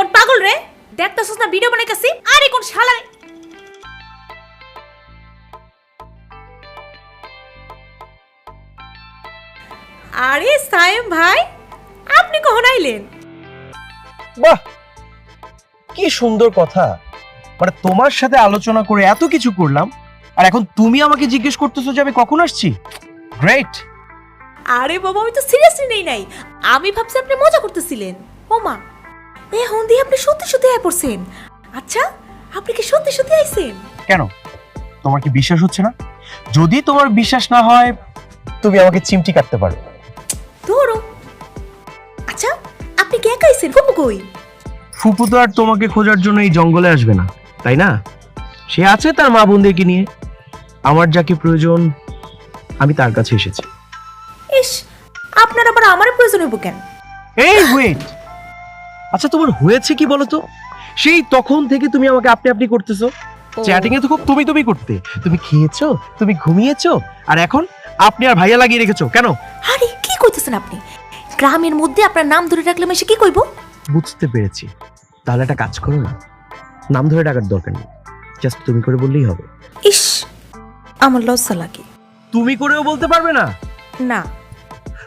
কোন পাগল রে? দেখতেছস না ভিডিও বানাইতাছি? আরে কোন শালা আরে সাইম ভাই আপনি কখন আইলেন? বাহ! কি সুন্দর কথা। মানে তোমার সাথে আলোচনা করে এত কিছু করলাম আর এখন তুমি আমাকে জিজ্ঞেস করতেছো যে আমি কখন আসছি? গ্রেট আরে বাবা আমি তো সিরিয়াসলি নেই নাই। আমি ভাবছি আপনি মজা করতেছিলেন। ও মা। এ হন্দি আপনি সত্যি সত্যি আয় পড়ছেন। আচ্ছা আপনি কি সত্যি সত্যি আইছেন? কেন? তোমার কি বিশ্বাস হচ্ছে না? যদি তোমার বিশ্বাস না হয় তুমি আমাকে চিমটি কাটতে পারো। ধরো। আচ্ছা আপনি কে একা আইছেন? ফুপু কই? ফুপু তো আর তোমাকে খোঁজার জন্য এই জঙ্গলে আসবে না তাই না? সে আছে তার মা বোনদেরকে নিয়ে। আমার যাকে প্রয়োজন আমি তার কাছে এসেছি। ইস আপনার আবার আমার প্রয়োজন হইব কেন? এই ওয়েট আচ্ছা তোমার হয়েছে কি বলো তো? সেই তখন থেকে তুমি আমাকে আপনি আপনি করতেছো। চ্যাটিং এ তো খুব তুমি তুমি করতে। তুমি খেয়েছো তুমি ঘুমিয়েছো আর এখন আপনি আর ভাইয়া লাগিয়ে রেখেছো কেন? আরে কি কইতেছেন আপনি? গ্রামের মধ্যে আপনার নাম ধরে রাখলে এসে কি কইব বুঝতে পেরেছি। তাহলে একটা কাজ করো না। নাম ধরে ডাকার দরকার নেই। জাস্ট তুমি করে বললেই হবে। ইস আমার লজ্জা লাগে। তুমি করেও বলতে পারবে না? না।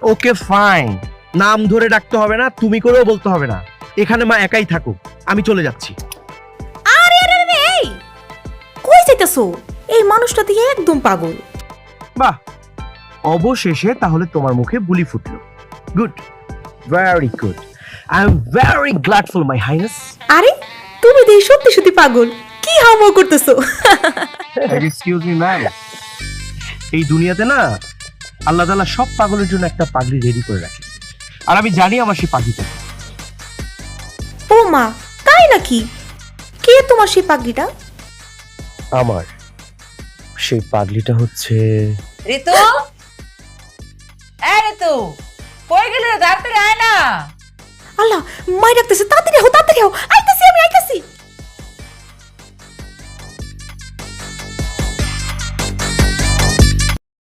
ওকে ফাইন নাম ধরে ডাকতে হবে না তুমি করেও বলতে হবে না। এখানে মা একাই থাকুক আমি চলে যাচ্ছি। আরে আরে আরে এই! কই যাইতাছো? এই মানুষটা দিয়ে একদম পাগল। বাহ! অবশেষে তাহলে তোমার মুখে বুলি ফুটলো। Good very good I am very gladful my highness আরে তুমি দিয়ে সত্যি সত্যি পাগল। কি হামো করতেছো? এক্সকিউজ মি ম্যাম এই দুনিয়াতে না আল্লাহ তাআলা সব পাগলের জন্য একটা পাগড়ি রেডি করে রাখে। আর আমি জানি আমার সেই পাগড়িটা মা তাই নাকি? কে তোমার সেই পাগড়িটা আমার। সেই পাগলিটা হচ্ছে ঋতু? এই ঋতু কই গেলি রে? তাড়াতাড়ি আয় না। আল্লাহ মাই ডাকতেছে তাড়াতাড়ি হও তাড়াতাড়ি হও আই